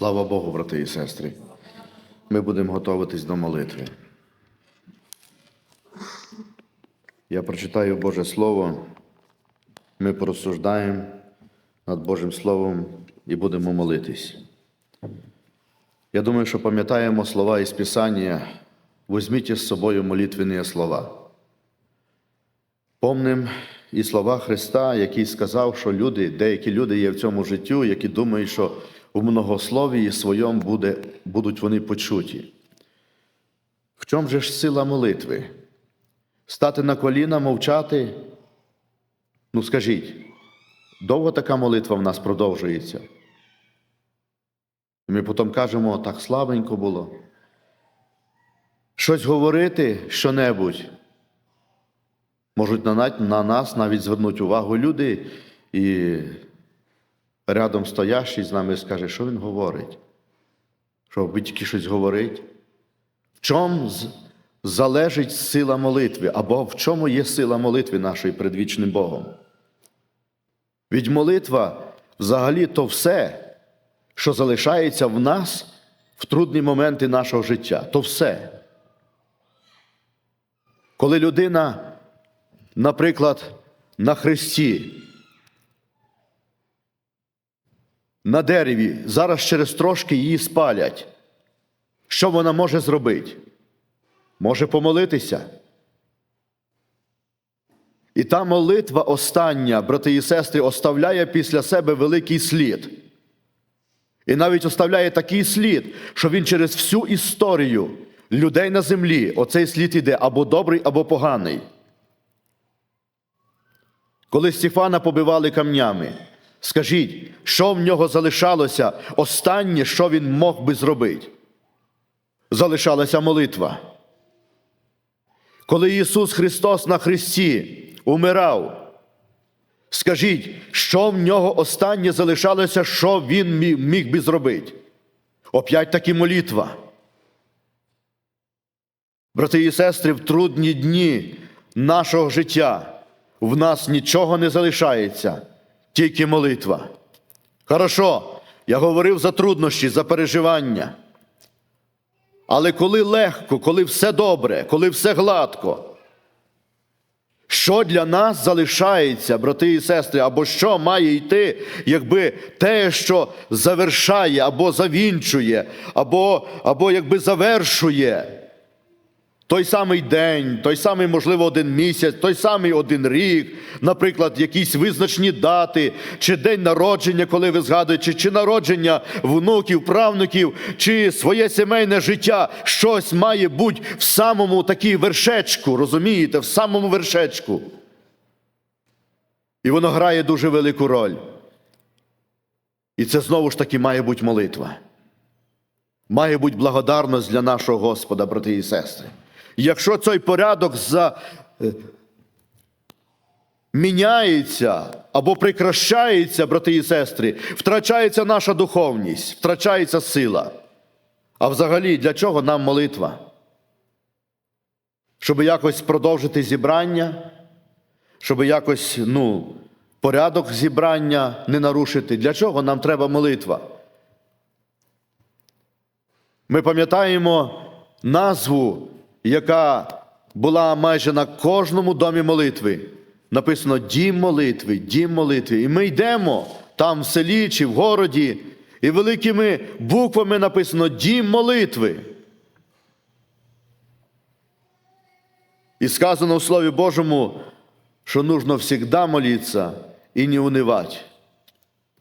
Слава Богу, брати і сестри. Ми будемо готуватись до молитви. Я прочитаю Боже Слово, ми порозсуждаємо над Божим Словом і будемо молитись. Я думаю, що пам'ятаємо слова із Писання, візьміть з собою молитвені слова. Помним і слова Христа, який сказав, що люди, деякі люди є в цьому життю, які думають, що у многословії своєму буде, будуть вони почуті. В чому же ж сила молитви? Стати на коліна, мовчати? Ну скажіть, довго така молитва в нас продовжується? Ми потім кажемо, так слабенько було. Щось говорити що-небудь. Можуть на, на нас навіть звернути увагу люди, і рядом стоящий з нами скаже, що він говорить. Що тільки щось говорить? В чому залежить сила молитви, або в чому є сила молитви нашої перед вічним Богом? Від молитва взагалі то все, що залишається в нас в трудні моменти нашого життя. То все. Коли людина, наприклад, на хресті, на дереві, зараз через трошки її спалять, що вона може зробити? Може помолитися. І та молитва остання, брати і сестри, оставляє після себе великий слід. І навіть оставляє такий слід, що він через всю історію людей на землі оцей слід іде або добрий, або поганий. Коли Стефана побивали камнями, скажіть, що в нього залишалося останнє, що він мог би зробити? Залишалася молитва. Коли Ісус Христос на Христі умирав, скажіть, що в нього останнє залишалося, що він міг, би зробити? Опять таки молитва. Брати і сестри, в трудні дні нашого життя в нас нічого не залишається, тільки молитва. Хорошо, я говорив за труднощі, за переживання. Але коли легко, коли все добре, коли все гладко, що для нас залишається, брати і сестри, або що має йти, якби те, що завершає, або завінчує, або, або якби завершує той самий день, той самий, можливо, один місяць, той самий один рік, наприклад, якісь визначні дати, чи день народження, коли ви згадуєте, чи, народження внуків, правнуків, чи своє сімейне життя, щось має бути в самому такій вершечку, розумієте, в самому вершечку. І воно грає дуже велику роль. І це знову ж таки має бути молитва. Має бути благодарність для нашого Господа, брати і сестри. Якщо цей порядок за... е, міняється або прикращається, брати і сестри, втрачається наша духовність, втрачається сила. А взагалі, для чого нам молитва? Щоб якось продовжити зібрання, щоб якось ну, порядок зібрання не нарушити. Для чого нам треба молитва? Ми пам'ятаємо назву, яка була майже на кожному домі молитви. Написано Дім молитви, дім молитви. І ми йдемо там в селі чи в городі, і великими буквами написано Дім молитви. І сказано в Слові Божому, що нужно всегда молитися і не унивати.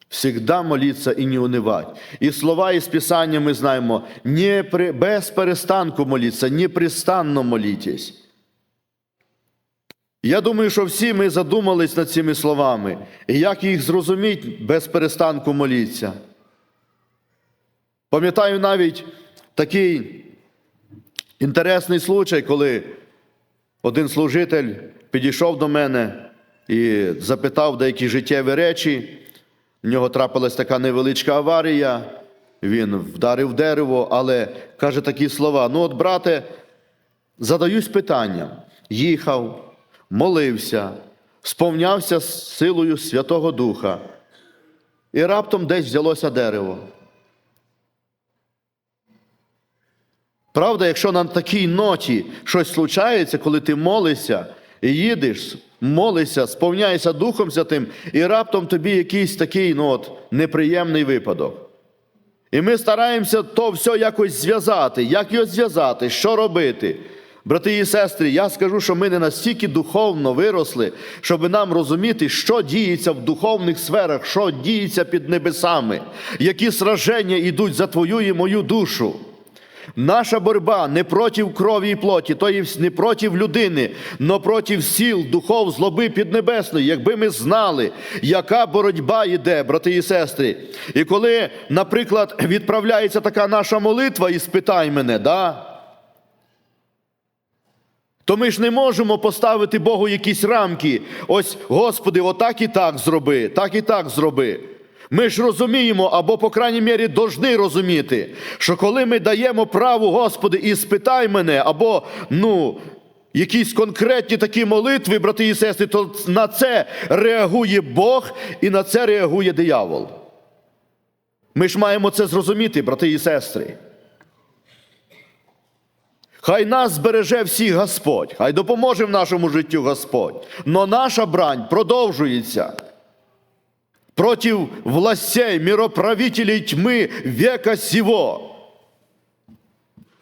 Всегда молиться і не унивать. І слова із Писання ми знаємо, не при, без перестанку моліться, непрестанно молітесь. Я думаю, що всі ми задумались над цими словами. І як їх зрозуміти, без перестанку моліться. Пам'ятаю навіть такий інтересний случай, коли один служитель підійшов до мене і запитав деякі життєві речі. В нього трапилась така невеличка аварія, він вдарив дерево, але каже такі слова: Ну, от, брате, задаюсь питанням. Їхав, молився, сповнявся силою Святого Духа. І раптом десь взялося дерево. Правда, якщо на такій ноті щось случається, коли ти молишся, їдеш, молишся, сповняєшся Духом Святим, і раптом тобі якийсь такий ну, от, неприємний випадок. І ми стараємося то все якось зв'язати. Як його зв'язати? Що робити? Брати і сестри, я скажу, що ми не настільки духовно виросли, щоб нам розуміти, що діється в духовних сферах, що діється під небесами, які сраження йдуть за твою і мою душу. Наша боротьба не проти крові і плоті, то є не проти людини, но проти сіл, духов, злоби піднебесної. Якби ми знали, яка боротьба йде, брати і сестри. І коли, наприклад, відправляється така наша молитва, і спитай мене, да? то ми ж не можемо поставити Богу якісь рамки. Ось, Господи, отак і так зроби, так і так зроби. Ми ж розуміємо, або, по крайній мірі, должны розуміти, що коли ми даємо право, Господи, і спитай мене, або ну, якісь конкретні такі молитви, брати і сестри, то на це реагує Бог і на це реагує диявол. Ми ж маємо це зрозуміти, брати і сестри. Хай нас збереже всіх Господь, хай допоможе в нашому життю Господь. Но наша брань продовжується против властей, мироправителей тьми века сего.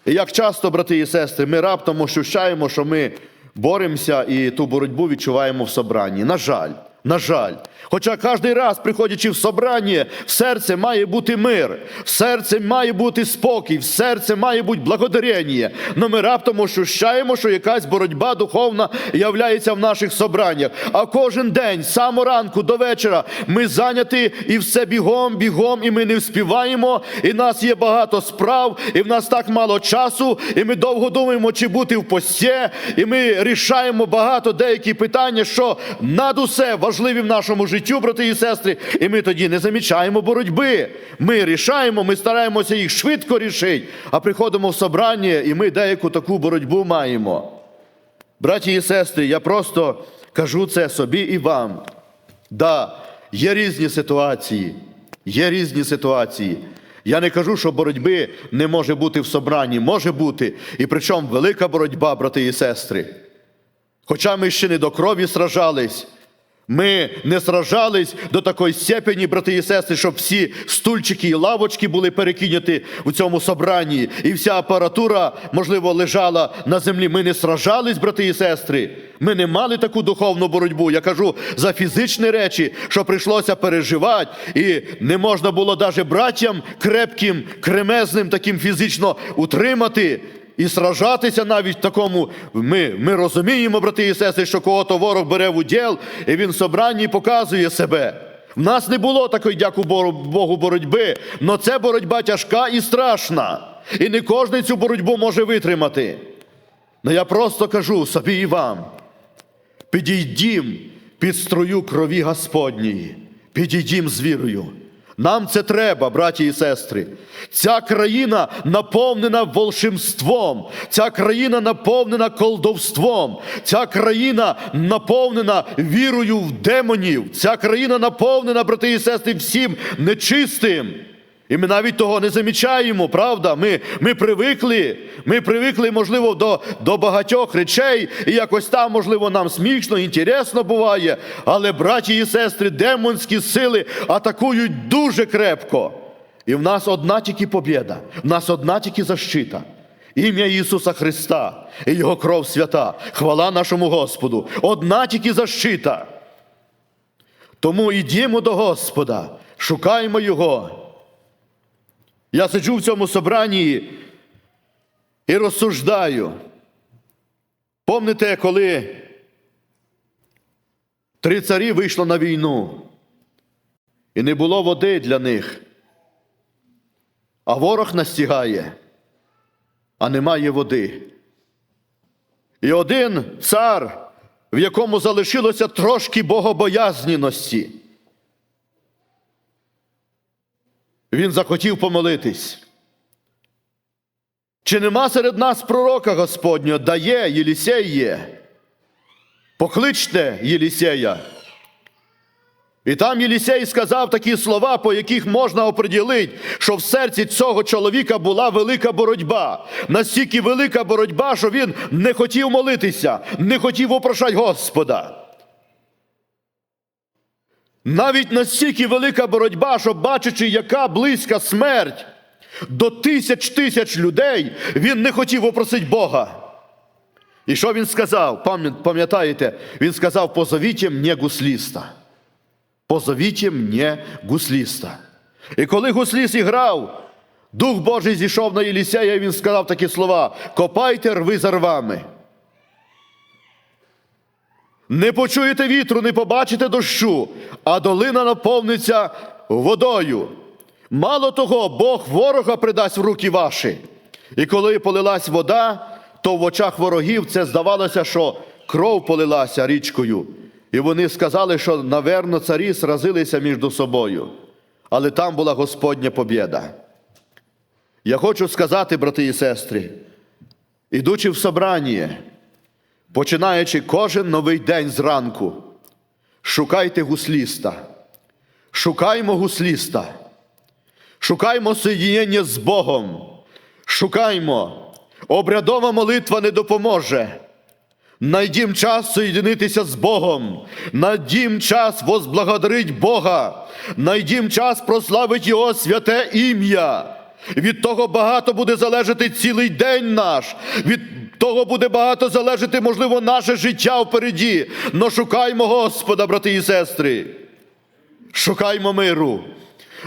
І як часто, брати і сестри, ми раптом ощущаємо, що ми боремося і ту боротьбу відчуваємо в собранні. На жаль, на жаль. Хоча кожен раз, приходячи в собрання, в серце має бути мир, в серце має бути спокій, в серце має бути благодарення. Но ми раптом ощущаємо, що якась боротьба духовна являється в наших собраннях. А кожен день, з самого ранку до вечора, ми зайняті і все бігом, бігом, і ми не вспіваємо, і в нас є багато справ, і в нас так мало часу, і ми довго думаємо, чи бути в пості, і ми рішаємо багато деякі питання, що над усе важливі в нашому життю, брати і сестри, і ми тоді не замічаємо боротьби. Ми рішаємо, ми стараємося їх швидко рішити, а приходимо в собрання, і ми деяку таку боротьбу маємо. Браті і сестри, я просто кажу це собі і вам. Да, є різні ситуації, є різні ситуації. Я не кажу, що боротьби не може бути в собранні, може бути, і причому велика боротьба, брати і сестри. Хоча ми ще не до крові сражались, ми не сражались до такої степені, брати і сестри, щоб всі стульчики і лавочки були перекинуті в цьому собранні, і вся апаратура, можливо, лежала на землі. Ми не сражались, брати і сестри. Ми не мали таку духовну боротьбу. Я кажу за фізичні речі, що прийшлося переживати, і не можна було навіть братям крепким, кремезним, таким фізично утримати. І сражатися навіть такому, ми, ми розуміємо, брати і сестри, що кого-то ворог бере в уділ, і він в собранні показує себе. В нас не було такої, дяку Богу, боротьби, але це боротьба тяжка і страшна. І не кожен цю боротьбу може витримати. Но я просто кажу собі і вам: підійдім під струю крові Господньої, підійдім з вірою. Нам це треба, браті і сестри. Ця країна наповнена волшимством, ця країна наповнена колдовством, ця країна наповнена вірою в демонів, ця країна наповнена, брати і сестри, всім нечистим. І ми навіть того не замічаємо, правда? Ми ми привикли, ми привикли, можливо, до до багатьох речей, і якось там, можливо, нам смішно, інтересно буває. Але, браті і сестри, демонські сили атакують дуже крепко. І в нас одна тільки побєда, в нас одна тільки защита. Ім'я Ісуса Христа і Його кров свята. Хвала нашому Господу. Одна тільки защита. Тому йдімо до Господа, шукаємо Його. Я сиджу в цьому собранні і розсуждаю. Помните, коли три царі вийшло на війну, і не було води для них, а ворог настігає, а немає води. І один цар, в якому залишилося трошки богобоязненості, Він захотів помолитись. Чи нема серед нас пророка Господнього? Дає Єлісей є. Покличте Єлісея. І там Єлісей сказав такі слова, по яких можна оприділити, що в серці цього чоловіка була велика боротьба. Настільки велика боротьба, що він не хотів молитися, не хотів опрошати Господа. Навіть настільки велика боротьба, що бачачи, яка близька смерть до тисяч тисяч людей, він не хотів опросити Бога. І що він сказав? Пам'ятаєте, він сказав: позовіть мені гусліста. Позовіть мені гусліста. І коли гусліст іграв, Дух Божий зійшов на Єлісея, і він сказав такі слова: Копайте рви за рвами. Не почуєте вітру, не побачите дощу, а долина наповниться водою. Мало того, Бог ворога придасть в руки ваші. І коли полилась вода, то в очах ворогів це здавалося, що кров полилася річкою. І вони сказали, що, наверно, царі сразилися між собою. Але там була Господня побєда. Я хочу сказати, брати і сестри, ідучи в собрання, починаючи кожен новий день зранку, шукайте гусліста, шукаймо гусліста, шукаймо соєднення з Богом, шукаймо. Обрядова молитва не допоможе. Найдім час соєдинитися з Богом, найдім час возблагодарить Бога, найдім час прославить Його святе ім'я. Від того багато буде залежати цілий день наш. Від того буде багато залежати, можливо, наше життя впереді. Но шукаймо Господа, брати і сестри. Шукаймо миру.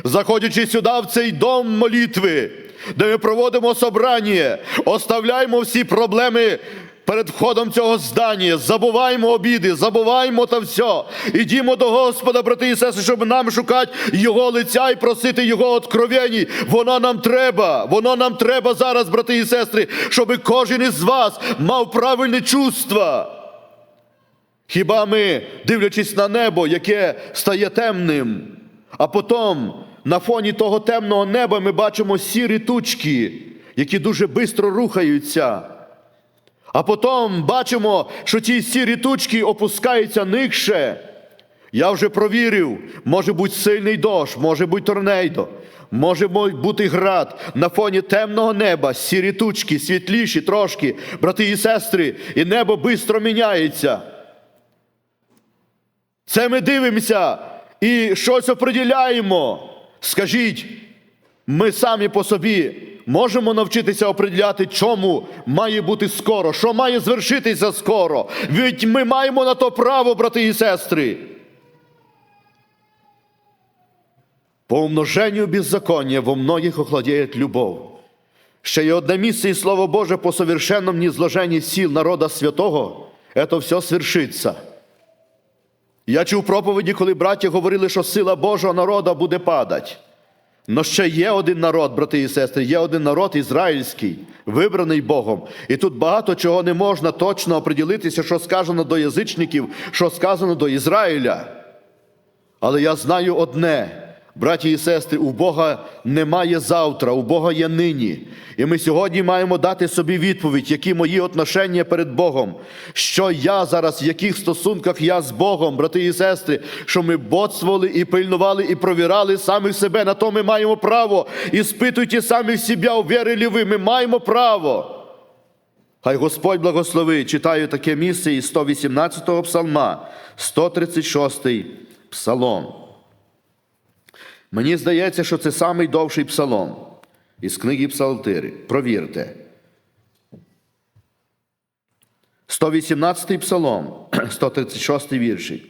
Заходячи сюди, в цей дом молитви, де ми проводимо собрання, оставляємо всі проблеми перед входом цього здання, забуваємо обіди, забуваємо та все. Ідімо до Господа, брати і сестри, щоб нам шукати Його лиця і просити Його откровень. Воно нам треба, воно нам треба зараз, брати і сестри, щоб кожен із вас мав правильне чувство. Хіба ми, дивлячись на небо, яке стає темним, а потім на фоні того темного неба ми бачимо сірі тучки, які дуже швидко рухаються. А потім бачимо, що ті сірі тучки опускаються нижче. Я вже провірив, може бути сильний дощ, може бути торнейдо, може бути град на фоні темного неба, сірі тучки, світліші трошки, брати і сестри, і небо швидко міняється. Це ми дивимося і щось оприділяємо. Скажіть, ми самі по собі можемо навчитися оприділяти, чому має бути скоро, що має звершитися скоро. Ведь ми маємо на то право, брати і сестри. По умноженню беззакония во многих охладеет любов. Ще є одне місце, і Слово Боже, по совершенном низложении сил народа святого, это все свершиться. Я чув проповіді, коли браття говорили, що сила Божого народу буде падати. Но ще є один народ, брати і сестри, є один народ ізраїльський, вибраний Богом. І тут багато чого не можна точно оприділитися, що сказано до язичників, що сказано до Ізраїля. Але я знаю одне, браті і сестри, у Бога немає завтра, у Бога є нині. І ми сьогодні маємо дати собі відповідь, які мої отношення перед Богом, що я зараз, в яких стосунках я з Богом, брати і сестри, що ми боцвали і пильнували, і провірали самих себе. На то ми маємо право. І спитуйте самих себе, увірили ви, ми маємо право. Хай Господь благослови, читаю таке місце із 118-го псалма, 136-й псалом. Мені здається, що це самий довший псалом із книги Псалтири. Провірте. 118-й псалом, 136 віршик.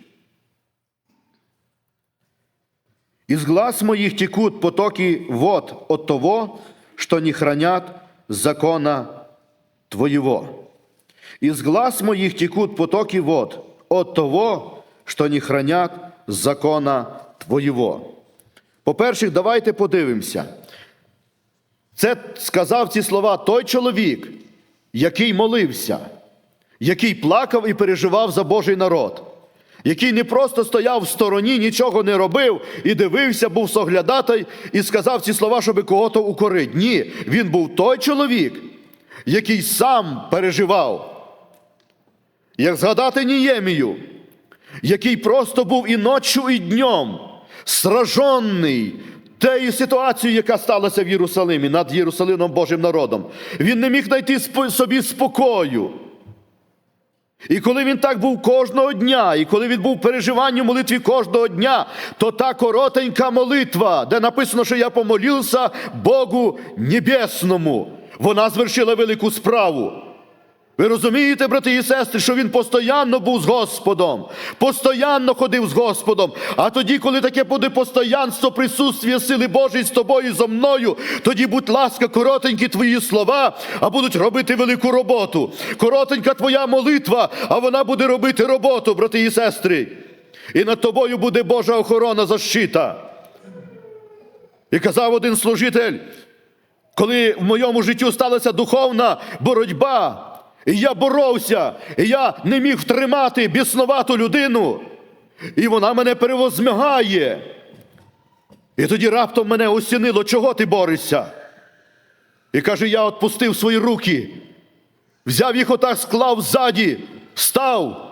Из глаз моих текут потоки вод от того, что не хранят закона Твоего. Из глаз моих текут потоки вод от того, что не хранят закона Твоего. По-перше, давайте подивимося. Це сказав ці слова той чоловік, який молився, який плакав і переживав за Божий народ, який не просто стояв в стороні, нічого не робив і дивився, був соглядатай і сказав ці слова, щоб кого-то укорити. Ні, він був той чоловік, який сам переживав. Як згадати Ніємію, який просто був і ночі, і днем, сражений тією ситуацією, яка сталася в Єрусалимі над Єрусалимом Божим народом. Він не міг знайти собі спокою. І коли він так був кожного дня, і коли він був в переживанні молитві кожного дня, то та коротенька молитва, де написано, що я помолився Богу Небесному, вона звершила велику справу. Ви розумієте, брати і сестри, що він постійно був з Господом, постійно ходив з Господом. А тоді, коли таке буде постоянство присутствія сили Божої з тобою зо мною, тоді, будь ласка, коротенькі твої слова, а будуть робити велику роботу. Коротенька твоя молитва, а вона буде робити роботу, брати і сестри. І над тобою буде Божа охорона защита. І казав один служитель, коли в моєму життю сталася духовна боротьба, і я боровся, і я не міг втримати біснувату людину, і вона мене перевозмягає. І тоді раптом мене осінило, чого ти борешся? І каже, я відпустив свої руки, взяв їх отак, склав ззаді, став.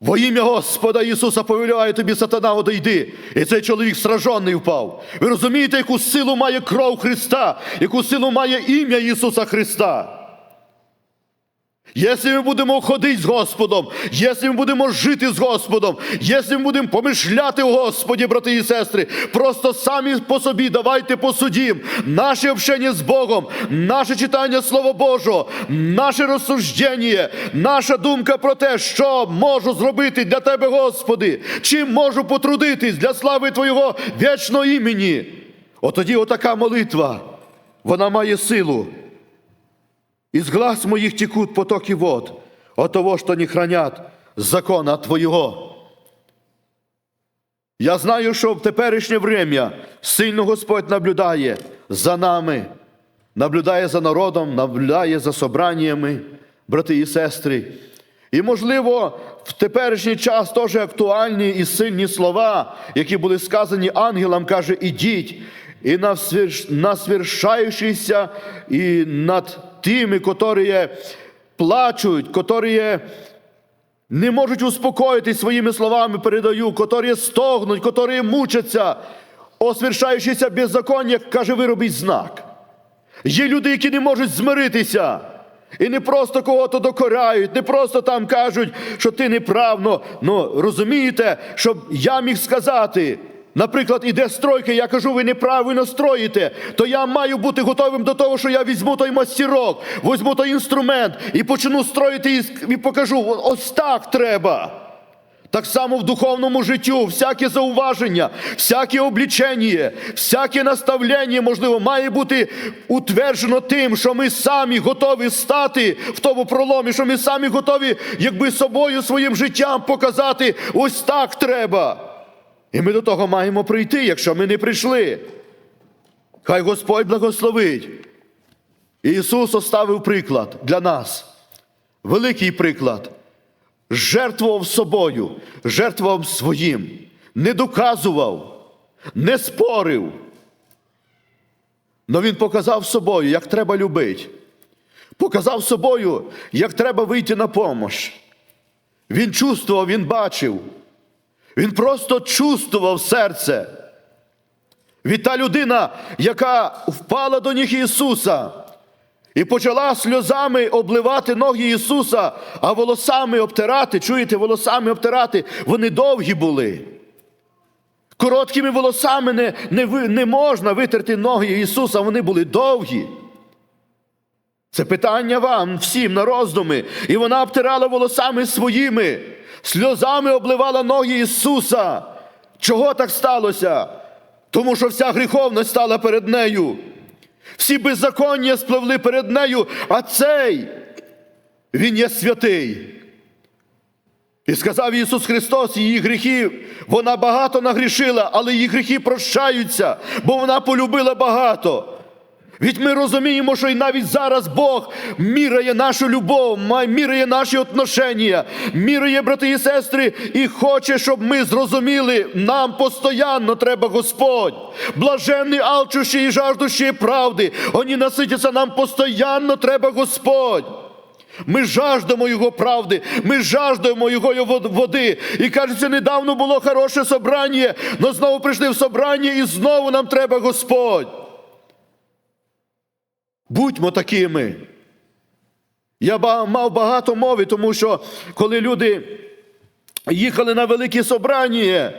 Во ім'я Господа Ісуса повеліває тобі сатана, одійди. І цей чоловік сражений впав. Ви розумієте, яку силу має кров Христа, яку силу має ім'я Ісуса Христа? Якщо ми будемо ходити з Господом, якщо ми будемо жити з Господом, якщо ми будемо помишляти у Господі, брати і сестри, просто самі по собі давайте посудім наше общення з Богом, наше читання Слова Божого, наше розсуждення, наша думка про те, що можу зробити для Тебе, Господи, чим можу потрудитись для слави Твого вічного імені. Отоді отака молитва, вона має силу. Из глаз моих текут потоки вод, от того, что не хранят закона Твоего. Я знаю, що в теперішнє время сильно Господь наблюдає за нами, наблюдає за народом, наблюдає за собраннями, брати і сестри. І, можливо, в теперішній час теж актуальні і сильні слова, які були сказані ангелам, каже, ідіть, і насвір- насвіршаючися і над тими, котрі плачуть, котрі не можуть успокоїтись своїми словами, передаю, котрі стогнуть, котрі мучаться, освіршаючися беззаконня, каже, виробіть знак. Є люди, які не можуть змиритися. І не просто кого-то докоряють, не просто там кажуть, що ти неправно. Ну розумієте, щоб я міг сказати, наприклад, іде стройка, я кажу, ви неправильно строїте, то я маю бути готовим до того, що я візьму той мастерок, візьму той інструмент і почну строїти і покажу, ось так треба. Так само в духовному життю всяке зауваження, всяке облічення, всяке наставлення, можливо, має бути утверджено тим, що ми самі готові стати в тому проломі, що ми самі готові, якби собою, своїм життям показати, ось так треба. І ми до того маємо прийти, якщо ми не прийшли. Хай Господь благословить. Ісус оставив приклад для нас, великий приклад жертвував собою, жертвував своїм, не доказував, не спорив. Но він показав собою, як треба любити. Показав собою, як треба вийти на помощь. Він чувствував, він бачив. Він просто чувствував серце. Від та людина, яка впала до ніг Ісуса, і почала сльозами обливати ноги Ісуса, а волосами обтирати. Чуєте, волосами обтирати, вони довгі були. Короткими волосами не, не, не можна витерти ноги Ісуса, вони були довгі. Це питання вам всім на роздуми. І вона обтирала волосами своїми, сльозами обливала ноги Ісуса. Чого так сталося? Тому що вся гріховність стала перед нею. Всі беззаконня спливли перед нею, а цей він є святий. І сказав Ісус Христос, її гріхи, вона багато нагрішила, але її гріхи прощаються, бо вона полюбила багато. Ведь ми розуміємо, що і навіть зараз Бог міряє нашу любов, міряє наші отношення, міряє, брати і сестри, і хоче, щоб ми зрозуміли, нам постоянно треба Господь. Блаженні, алчущі і жаждущі правди, вони наситяться, нам постоянно треба Господь. Ми жаждемо Його правди, ми жаждемо його води. І кажеться, недавно було хороше собрання, але знову прийшли в собрання, і знову нам треба Господь. Будьмо такими. Я мав багато мови, тому що коли люди їхали на великі собрання,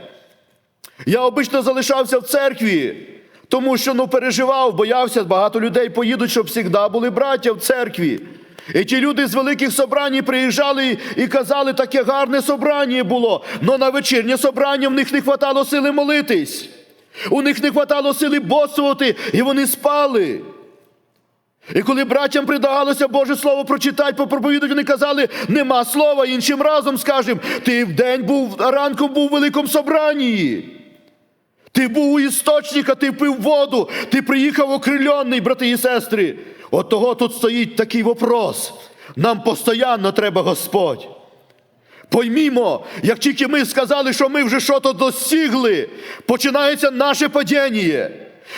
я обично залишався в церкві, тому що ну, переживав, боявся, багато людей поїдуть, щоб завжди були браття в церкві. І ті люди з великих собрань приїжджали і казали, таке гарне собрання було, але на вечірнє собрання в них не хватало сили молитись. У них не хватало сили боцувати, і вони спали. І коли братям предлагалося Боже Слово прочитати, попроповідати, вони казали, нема слова, іншим разом скажемо, ти вдень був, а ранком був у великому собранні. Ти був у істочника, ти пив воду, ти приїхав окрильонний, брати і сестри. От того тут стоїть такий вопрос. Нам постійно треба Господь. Поймімо, як тільки ми сказали, що ми вже щось досягли, починається наше падіння.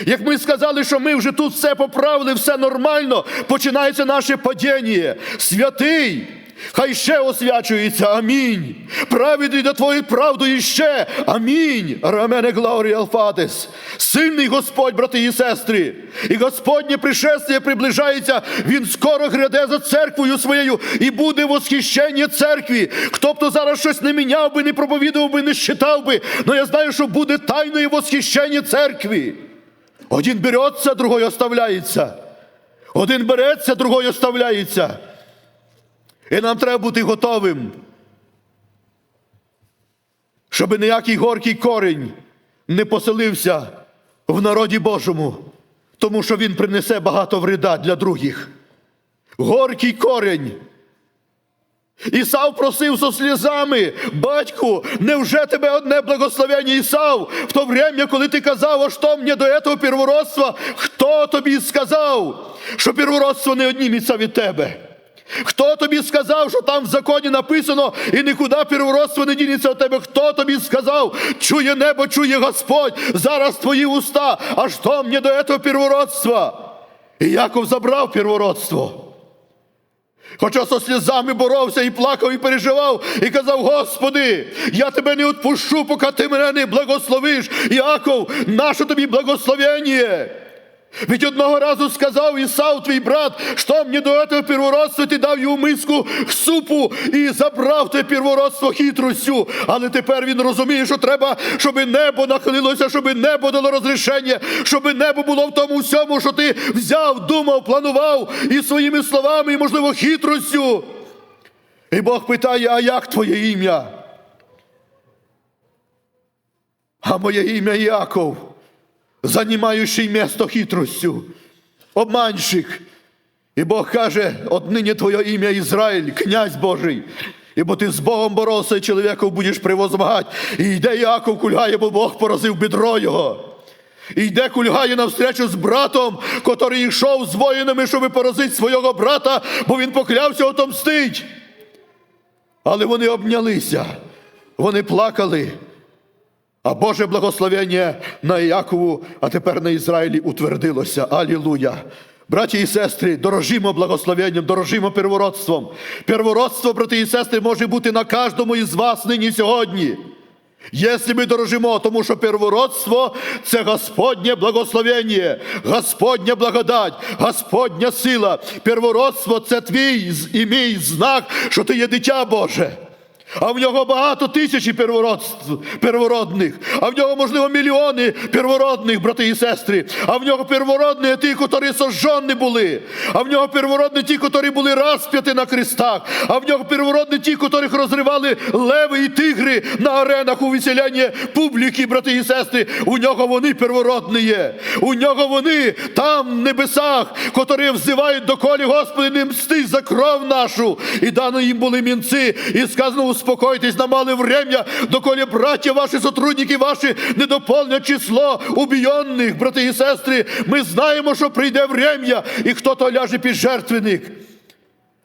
Як ми сказали, що ми вже тут все поправили, все нормально, починається наше падіння. Святий, хай ще освячується. Амінь. Праведний до твоєї правду іще. Амінь. Рамене Глорія Алфатис. Сильний Господь, брати і сестри. І Господнє пришестя приближається. Він скоро гряде за церквою своєю і буде восхищення церкві. Хто б то зараз щось не міняв би, не проповідував би, не считав би, але я знаю, що буде тайне восхищення церкві. Один береться, другой оставляється. Один береться, другой оставляється. І нам треба бути готовим, щоб ніякий горький корінь не поселився в народі Божому, тому що він принесе багато вреда для других. Горький корінь. Ісав просив со слізами, батьку, невже тебе одне благословення Ісав, в то время, коли ти казав, що мені до этого первородства, хто тобі сказав, що первородство не одніметься від тебе? Хто тобі сказав, що там в законі написано, і нікуди первородство не дінеться від тебе? Хто тобі сказав, чує небо, чує Господь, зараз твої уста, а що мені до этого первородства? І Яков забрав первородство. Хоча со сльозами боровся і плакав, і переживав, і казав: Господи, я тебе не відпущу, поки ти мене не благословиш. Іаков, наше тобі благословення. Ведь одного разу сказав Ісав, твій брат, що мені до этого первородства ти дав йому миску супу і забрав те первородство хитростю. Але тепер він розуміє, що треба, щоб небо нахилилося, щоб небо дало розрішення, щоб небо було в тому всьому, що ти взяв, думав, планував і своїми словами, і, можливо, хитростю. І Бог питає, а як твоє ім'я? А моє ім'я Яков занімаючий місто хитростю, обманщик. І Бог каже, отнині твоє ім'я Ізраїль, князь Божий. Ібо ти з Богом боровся, і чоловіком будеш превозмагати. І йде Яков кульгає, бо Бог поразив бедро його. І йде кульгає навстречу з братом, котрий йшов з воїнами, щоб поразити свого брата, бо він поклявся отомстить. Але вони обнялися, вони плакали. А Боже благословення на Якову, а тепер на Ізраїлі утвердилося. Алілуя! Браті і сестри, дорожімо благословенням, дорожімо первородством. Первородство, брати і сестри, може бути на кожному із вас нині сьогодні. Якщо ми дорожимо, тому що первородство це Господнє благословення, Господня благодать, Господня сила. Первородство це твій і мій знак, що ти є дитя Боже. А в нього багато тисячі первородних, а в нього, можливо, мільйони первородних, брати і сестри. А в нього первородні ті, котрі сожжені були. А в нього первородні ті, котрі були розп'яті на крестах. А в нього первородні ті, котрих розривали леви і тигри на аренах у веселянні публіки, брати і сестри. У нього вони первородні є. У нього вони там, в небесах, котрі взивають до колі, Господи, не мсти за кров нашу. І дано їм були мінці, і сказано, успокойтесь на мале время, доколе братья ваші, сотрудники ваші не доповнять число убійонних, брати і сестри. Ми знаємо, що прийде время, і хто то ляже під жертвенник.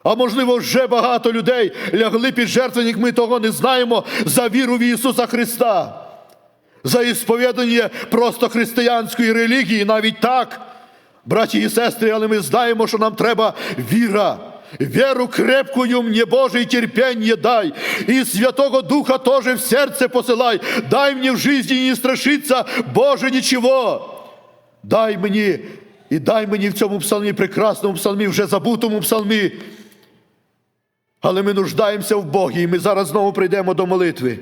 А можливо, вже багато людей лягли під жертвенник, ми того не знаємо за віру в Ісуса Христа, за ісповідання просто християнської релігії, навіть так, браті і сестри, але ми знаємо, що нам треба віра. Веру крепкую мне, Божий, терпенье дай, и Святого Духа тоже в сердце посылай. Дай мне в жизни не страшиться, Боже, ничего. Дай мені, і дай мені в цьому псалмі, прекрасному псалмі, вже забутому псалмі. Але ми нуждаємося в Богі, і ми зараз знову прийдемо до молитви.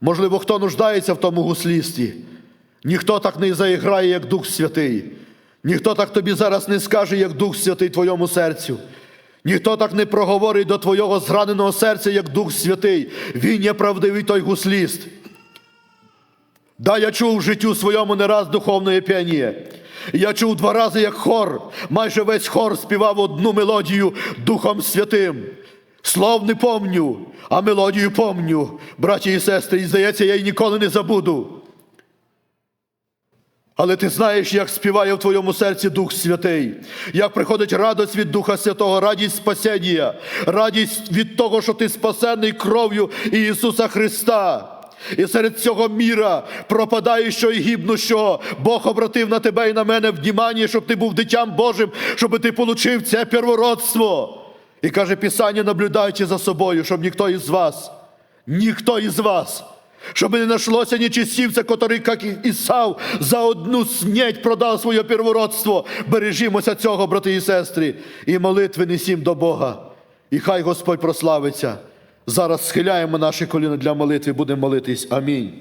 Можливо, хто нуждається в тому гуслісті. Ніхто так не заіграє, як Дух Святий. Ніхто так тобі зараз не скаже, як Дух Святий твоєму серцю. Ніхто так не проговорить до твого зраненого серця, як Дух Святий. Він є правдивий той гусліст. Да, я чув в життю своєму не раз духовне піаніє. Я чув два рази, як хор, майже весь хор співав одну мелодію Духом Святим. Слов не помню, а мелодію помню, браті і сестри, і здається, я її ніколи не забуду. Але ти знаєш, як співає в твоєму серці Дух Святий, як приходить радість від Духа Святого, радість спасіння, радість від того, що ти спасений кров'ю Ісуса Христа. І серед цього міра пропадає, що і гібну, що Бог обратив на тебе і на мене внімання, щоб ти був дитям Божим, щоб ти получив це первородство. І каже Писання, наблюдайте за собою, щоб ніхто із вас, ніхто із вас, щоб не нашлося нечистівця, котрий, як Ісав, за одну снять продав своє первородство. Бережімося цього, брати і сестри, і молитви несім до Бога. І хай Господь прославиться. Зараз схиляємо наші коліна для молитви, будемо молитись. Амінь.